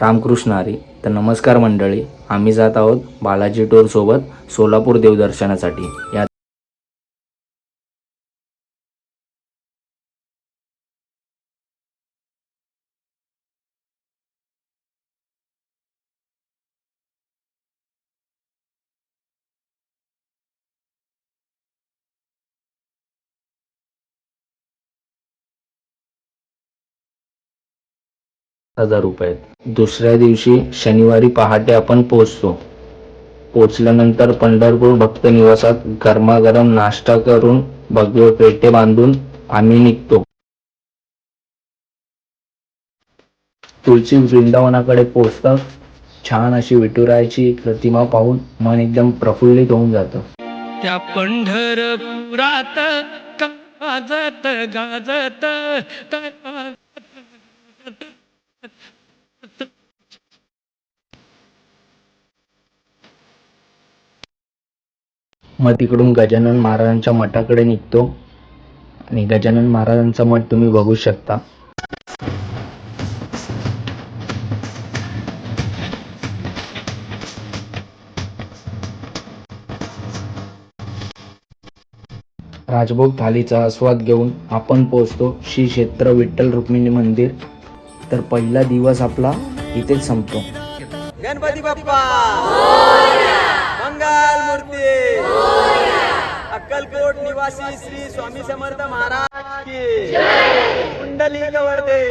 रामकृष्ण हरी. तर नमस्कार मंडळी आम्ही जात आहोत बालाजी टूर सोबत सोलापूर देवदर्शनासाठी. या हजार रुपये दुसऱ्या दिवशी शनिवारी पहाटे आपण पोहोचतो. पोचल्यानंतर पंढरपूर भक्त निवासात गरमागरम नाश्ता करून भगवे पेटे बांधून आम्ही निघतो. तुळशी वृंदावनाकडे पोचतात छान अशी विठुरायाची प्रतिमा पाहून मन एकदम प्रफुल्लित होऊन जातं. त्या पंढरपुरात गाजत गाजत मग तिकडून गजानन महाराजांच्या मठाकडे निघतो. आणि गजानन महाराजांचा मठ तुम्ही बघू शकता. राजभोग थालीचा आस्वाद घेऊन आपण पोहोचतो श्री क्षेत्र विठ्ठल रुक्मिणी मंदिर. तर पहिला दिवस आपला इथेच संपतो. गणपती बाप्पा! अक्कलकोट निवासी श्री स्वामी समर्थ महाराज की. कुंडली वर्धे